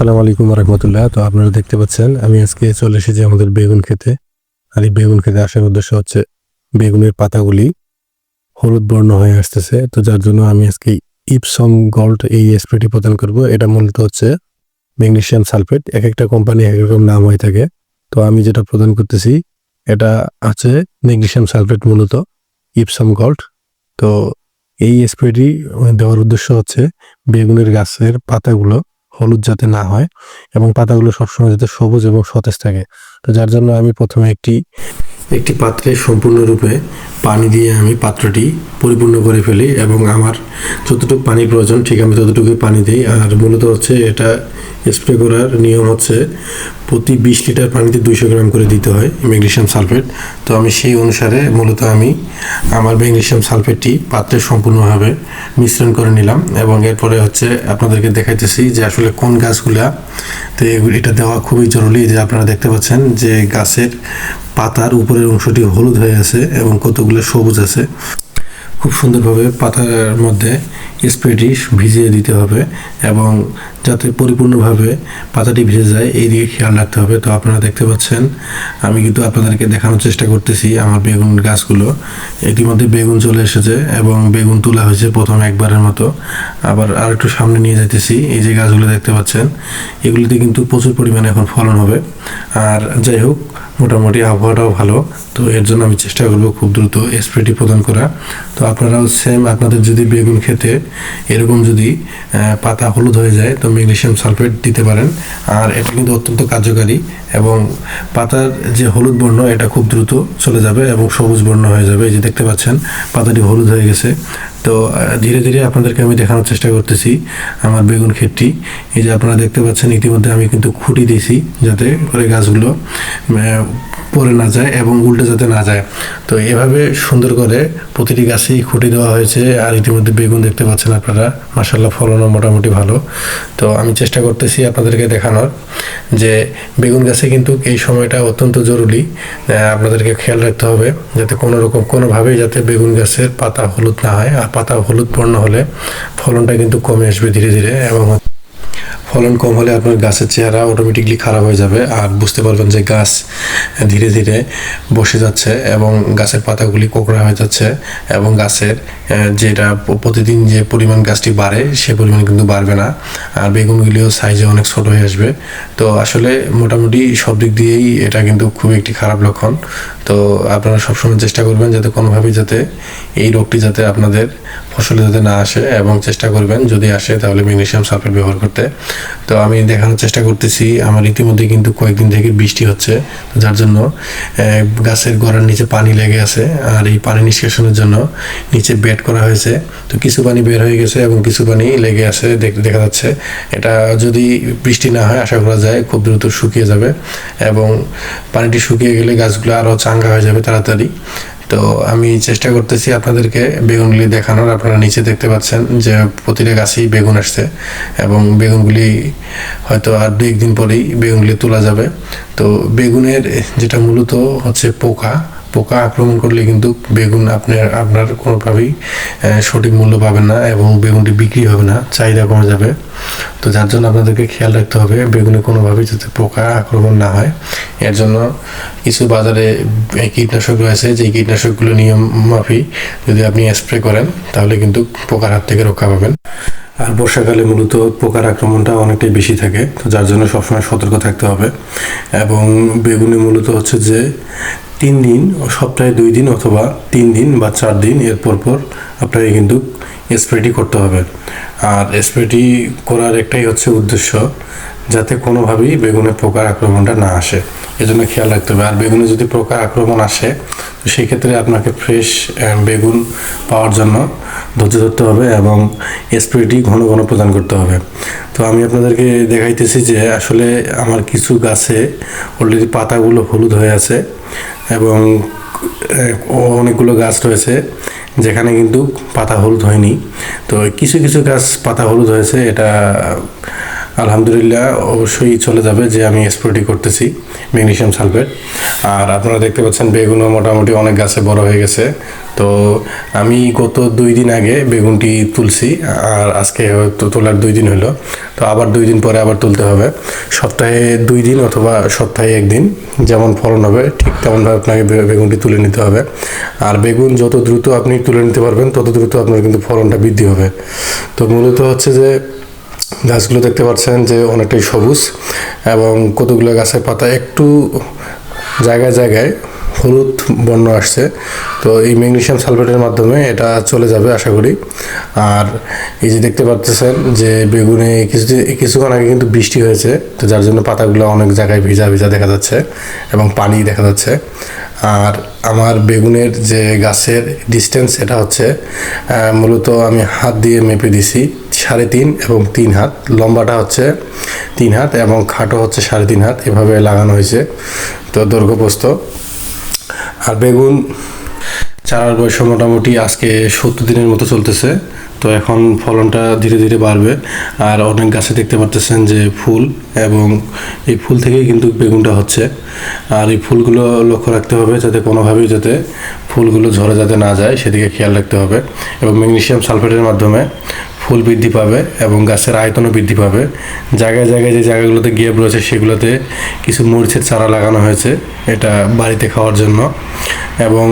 আসসালামু আলাইকুম রহমতুল্লাহ তো আপনারা দেখতে পাচ্ছেন, আমি আজকে চলে এসেছি আমাদের বেগুন খেতে। আর এই বেগুন খেতে আসার উদ্দেশ্য হচ্ছে বেগুনের পাতাগুলি হলুদ বর্ণ হয়ে আসতেছে। তো যার জন্য আমি আজকে ইপসম গোল্ড এই স্প্রেটি প্রদান করব। এটা মূলত হচ্ছে ম্যাগনেসিয়াম সালফেট। এক একটা কোম্পানি এক রকম নাম হয়ে থাকে। তো আমি যেটা প্রদান করতেছি, এটা আছে ম্যাগনেসিয়াম সালফেট মূলত ইপসম গোল্ড তো এই স্প্রেটি দেওয়ার উদ্দেশ্য হচ্ছে বেগুনের গাছের পাতাগুলো হলুদ যাতে না হয় এবং পাতাগুলো সবসময় যাতে সবুজ এবং সতেজ থাকে। তো যার জন্য আমি প্রথমে একটি একটি পাত্রে সম্পূর্ণরূপে পানি দিয়ে আমি পাত্রটি পরিপূর্ণ করে ফেলি এবং আমার যতটুকু পানি প্রয়োজন, ঠিক আমি ততটুকুই পানি দিই। আর মূলত হচ্ছে এটা স্প্রে করার নিয়ম হচ্ছে প্রতি বিশ লিটার পানিতে দুইশো গ্রাম করে দিতে হয় ম্যাগনেশিয়াম সালফেট। তো আমি সেই অনুসারে মূলত আমি আমার ম্যাগনেশিয়াম সালফেটটি পাত্রে সম্পূর্ণভাবে মিশ্রণ করে নিলাম এবং এরপরে হচ্ছে আপনাদেরকে দেখাইতেছি যে আসলে কোন গাছগুলা তো এটা দেওয়া খুবই জরুরি। যে আপনারা দেখতে পাচ্ছেন যে গাছের পাতার উপরের অংশটি হলুদ হয়ে আছে এবং কতগুলো সবুজ আছে। খুব সুন্দরভাবে পাতার মধ্যে স্প্রেটি ভিজিয়ে দিতে হবে এবং যাতে পরিপূর্ণভাবে পাতাটি ভিজে যায়, এই দিকে খেয়াল রাখতে হবে। তো আপনারা দেখতে পাচ্ছেন, আমি কিন্তু আপনাদেরকে দেখানোর চেষ্টা করতেছি আমার বেগুন গাছগুলো। ইতিমধ্যে বেগুন চলে এসেছে এবং বেগুন তোলা হয়েছে প্রথম একবারের মতো। আবার আর একটু সামনে নিয়ে যাইতেছি, এই যে গাছগুলো দেখতে পাচ্ছেন, এগুলিতে কিন্তু প্রচুর পরিমাণে এখন ফলন হবে। আর যাই হোক, মোটামুটি আবহাওয়াটাও ভালো, তো এর জন্য আমি চেষ্টা করব খুব দ্রুত স্প্রেটি প্রদান করা। তো আপনারাও সেম আপনাদের যদি বেগুন খেতে এরকম যদি পাতা হলুদ হয়ে যায়, তো ম্যাগনেসিয়াম সালফেট দিতে পারেন। আর এটা কিন্তু অত্যন্ত কার্যকারী এবং পাতার যে হলুদ বর্ণ, এটা খুব দ্রুত চলে যাবে এবং সবুজ বর্ণ হয়ে যাবে। এই যে দেখতে পাচ্ছেন, পাতাটি হলুদ হয়ে গেছে। তো ধীরে ধীরে আপনাদেরকে আমি দেখানোর চেষ্টা করতেছি আমার বেগুন ক্ষেতটি। এই যে আপনারা দেখতে পাচ্ছেন, ইতিমধ্যে আমি কিন্তু খুঁটি দিয়েছি যাতে করে গাছগুলো পড়ে না যায় এবং উল্টে যাতে না যায়। তো এভাবে সুন্দর করে প্রতিটি গাছেই খুঁটি দেওয়া হয়েছে আর ইতিমধ্যে বেগুন দেখতে পাচ্ছেন আপনারা। মাসাল্লাহ ফলনও মোটামুটি ভালো। তো আমি চেষ্টা করতেছি আপনাদেরকে দেখানোর যে বেগুন গাছে কিন্তু এই সময়টা অত্যন্ত জরুরি। আপনাদেরকে খেয়াল রাখতে হবে যাতে কোনো রকম, কোনোভাবেই যাতে বেগুন গাছের পাতা হলুদ না হয়। আর পাতা হলুদ বর্ণ হলে ফলনটা কিন্তু কমে আসবে ধীরে ধীরে এবং ফলন কম হলে আপনার গাছের চেহারা অটোমেটিকলি খারাপ হয়ে যাবে আর বুঝতে পারবেন যে গাছ ধীরে ধীরে বসে যাচ্ছে এবং গাছের পাতাগুলি কোকড়া হয়ে যাচ্ছে এবং গাছের যেটা প্রতিদিন যে পরিমাণ গাছটি বাড়ে সে পরিমাণ কিন্তু বাড়বে না। আর বেগুনগুলিও সাইজে অনেক ছোট হয়ে আসবে। তো আসলে মোটামুটি সব দিক দিয়েই এটা কিন্তু খুব একটি খারাপ লক্ষণ। তো আপনারা সবসময় চেষ্টা করবেন যাতে কোনোভাবেই যাতে এই রোগটি যাতে আপনাদের ফসলে যাতে না আসে এবং চেষ্টা করবেন যদি আসে তাহলে ম্যাগনেসিয়াম সালফেট ব্যবহার করতে। তো আমি দেখানোর চেষ্টা করতেছি, আমার ইতিমধ্যে কিন্তু কয়েকদিন থেকে বৃষ্টি হচ্ছে যার জন্য গাছের গোড়ার নিচে পানি লেগে আছে আর এই পানি নিষ্কাশনের জন্য নিচে বেড করা হয়েছে। তো কিছু পানি বের হয়ে গেছে এবং কিছু পানি লেগে আছে, দেখা যাচ্ছে। এটা যদি বৃষ্টি না হয়, আশা করা যায় খুব দ্রুত শুকিয়ে যাবে এবং পানিটি শুকিয়ে গেলে গাছগুলো আরও চাঙ্গা হয়ে যাবে তাড়াতাড়ি। তো আমি চেষ্টা করতেছি আপনাদেরকে বেগুনগুলি দেখানোর। আপনারা নিচে দেখতে পাচ্ছেন যে প্রতিটা গাছেই বেগুন আসছে এবং বেগুনগুলি হয়তো আর দু একদিন পরেই বেগুনগুলি তোলা যাবে। তো বেগুনের যেটা মূলত হচ্ছে পোকা পোকা আক্রমণ করলে কিন্তু বেগুন আপনার আপনার কোনোভাবেই সঠিক মূল্য পাবেন না এবং বেগুনটি বিক্রি হবে না, চাহিদা কমে যাবে। তো যার জন্য আপনাদেরকে খেয়াল রাখতে হবে, বেগুনে কোনোভাবেই যাতে পোকা আক্রমণ না হয়। এর জন্য কিছু বাজারে কীটনাশক রয়েছে, যে কীটনাশকগুলো নিয়ম মাফিক যদি আপনি স্প্রে করেন, তাহলে কিন্তু পোকার হাত থেকে রক্ষা পাবেন। আর বর্ষাকালে মূলত পোকার আক্রমণটা অনেকটাই বেশি থাকে, তো যার জন্য সবসময় সতর্ক থাকতে হবে। এবং বেগুনে মূলত হচ্ছে যে তিন দিন, সপ্তাহে দুই দিন অথবা তিন দিন বা চার দিন, এর পর পর আপনাকে কিন্তু স্প্রেটি করতে হবে। আর স্প্রেটি করার একটাই হচ্ছে উদ্দেশ্য যাতে কোনোভাবেই বেগুনে পোকার আক্রমণটা না আসে। এজন্য খেয়াল রাখতে হবে। আর বেগুনে যদি পোকার আক্রমণ আসে, তো সেই ক্ষেত্রে আপনাকে ফ্রেশ বেগুন পাওয়ার জন্য ধৈর্য ধরতে হবে এবং স্প্রেটি ঘন ঘন প্রদান করতে হবে। তো আমি আপনাদেরকে দেখাইতেছি যে আসলে আমার কিছু গাছে অলরেডি পাতাগুলো হলুদ হয়ে আছে এবং অনেকগুলো গাছ রয়েছে, যেখানে কিন্তু পাতা হলুদ হয়নি। তো কিছু কিছু গাছ পাতা হলুদ হয়েছে, এটা আলহামদুলিল্লাহ, অবশ্যই চলে যাবে যে আমি স্প্রেটি করতেছি, ম্যাগনেশিয়াম সালফেট। আর আপনারা দেখতে পাচ্ছেন, বেগুনও মোটামুটি অনেক গাছে বড় হয়ে গেছে। তো আমি গত দুই দিন আগে বেগুনটি তুলছি, আর আজকে হয়তো তোলার দুই দিন হলো। তো আবার দুই দিন পরে আবার তুলতে হবে। সপ্তাহে দুই দিন অথবা সপ্তাহে একদিন, যেমন ফলন হবে, ঠিক তেমনভাবে আপনাকে বেগুনটি তুলে নিতে হবে। আর বেগুন যত দ্রুত আপনি তুলে নিতে পারবেন, তত দ্রুত আপনার কিন্তু ফলনটা বৃদ্ধি হবে। তো মূলত হচ্ছে যে গাছগুলো দেখতে পাচ্ছেন যে অনেকটাই সবুজ এবং কতগুলো গাছের পাতা একটু জায়গায় জায়গায় হলুদ বর্ণ আসছে। তো এই ম্যাগনেশিয়াম সালফেটের মাধ্যমে এটা চলে যাবে আশা করি। আর এই যে দেখতে পাচ্ছেন যে বেগুনে কিছু, কিছুক্ষণ আগে কিন্তু বৃষ্টি হয়েছে, তো যার জন্য পাতাগুলো অনেক জায়গায় ভিজা ভিজা দেখা যাচ্ছে এবং পানি দেখা যাচ্ছে। আর আমার বেগুনের যে গাছের ডিস্টেন্স এটা হচ্ছে মূলত আমি হাত দিয়ে মেপে দিছি। সাড়ে তিন এবং তিন হাত। লম্বাটা হচ্ছে তিন হাত এবং খাটো হচ্ছে সাড়ে তিন হাত। এভাবে লাগানো হয়েছে। তো দৈর্ঘ্যপ্রস্থ। আর বেগুন চারার বয়স মোটামুটি আজকে সত্তর দিনের মতো চলতেছে। তো এখন ফলনটা ধীরে ধীরে বাড়বে। আর অনেক গাছে দেখতে পারতেছেন যে ফুল এবং এই ফুল থেকেই কিন্তু বেগুনটা হচ্ছে। আর এই ফুলগুলো লক্ষ্য রাখতে হবে যাতে কোনোভাবেই যাতে ফুলগুলো ঝরে যাতে না যায়, সেদিকে খেয়াল রাখতে হবে। এবং ম্যাগনেশিয়াম সালফেটের মাধ্যমে ফুল বৃদ্ধি পাবে এবং গাছের আয়তনও বৃদ্ধি পাবে। জায়গায় জায়গায় যে জায়গাগুলোতে গিয়ে রয়েছে সেগুলোতে কিছু মরিচের চারা লাগানো হয়েছে এটা বাড়িতে খাওয়ার জন্য। এবং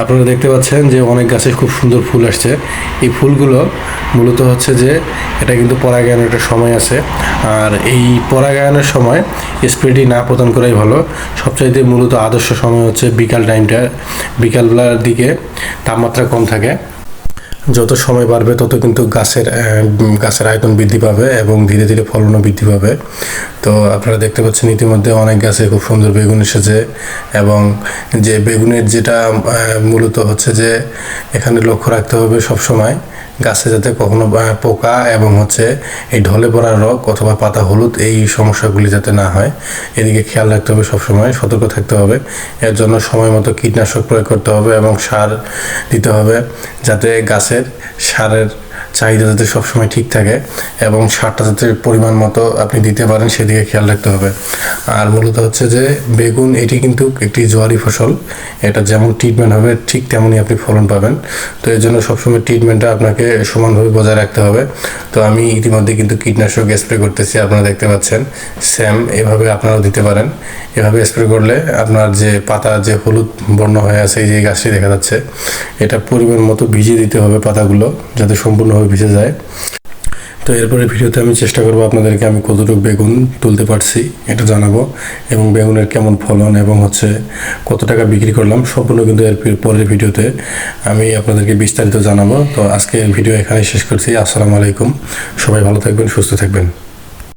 আপনারা দেখতে পাচ্ছেন যে অনেক গাছে খুব সুন্দর ফুল আসছে। এই ফুলগুলো মূলত হচ্ছে যে এটা কিন্তু পরাগায়নের একটা সময় আছে। আর এই পরাগায়নের সময় স্প্রেটি না প্রদান করাই ভালো। সবচাইতে মূলত আদর্শ সময় হচ্ছে বিকাল টাইমটা বিকালবেলার দিকে তাপমাত্রা কম থাকে। যত সময় বাড়বে তত কিন্তু গাছের গাছের আয়তন বৃদ্ধি পাবে এবং ধীরে ধীরে ফলনও বৃদ্ধি পাবে। তো আপনারা দেখতে পাচ্ছেন ইতিমধ্যে অনেক গাছে খুব সুন্দর বেগুন এসেছে এবং যে বেগুনের যেটা মূলত হচ্ছে যে এখানে লক্ষ্য রাখতে হবে সব সময় গাছে যাতে কখনো পোকা এবং হচ্ছে এই ঢলে পড়ার রোগ অথবা পাতা হলুদ এই সমস্যাগুলি যাতে না হয়। এদিকে খেয়াল রাখতে হবে সবসময়, সতর্ক থাকতে হবে। এর জন্য সময় মতো কীটনাশক প্রয়োগ করতে হবে এবং সার দিতে হবে যাতে গাছের সারের চাহিদা যাতে সবসময় ঠিক থাকে এবং সারটা যাতে পরিমাণ মতো আপনি দিতে পারেন সেদিকে খেয়াল রাখতে হবে। আর মূলত হচ্ছে যে বেগুন এটি কিন্তু একটি জোয়ারি ফসল, এটা যেমন ট্রিটমেন্ট হবে ঠিক তেমনই আপনি ফলন পাবেন। তো এর জন্য সবসময় ট্রিটমেন্টটা আপনাকে সমানভাবে বজায় রাখতে হবে। তো আমি ইতিমধ্যে কিন্তু কীটনাশক স্প্রে করতেছি, আপনারা দেখতে পাচ্ছেন। স্যাম, এভাবে আপনারাও দিতে পারেন। এভাবে স্প্রে করলে আপনার যে পাতা, যে হলুদ বর্ণ হয়ে আছে, এই যে গাছটি দেখা যাচ্ছে, এটা পরিমাণ মতো ভিজিয়ে দিতে হবে পাতাগুলো, যাতে সম্পূর্ণভাবে ভিজে যায়। তো এরপরে ভিডিওতে আমি চেষ্টা করব আপনাদেরকে আমি কতটুকু বেগুন তুলতে পারছি এটা জানাব এবং বেগুনের কেমন ফলন এবং হচ্ছে কত টাকা বিক্রি করলাম সম্পূর্ণ কিন্তু এর পরের ভিডিওতে আমি আপনাদেরকে বিস্তারিত জানাব। তো আজকে ভিডিও এখানে শেষ করছি। আসসালামু আলাইকুম। সবাই ভালো থাকবেন, সুস্থ থাকবেন।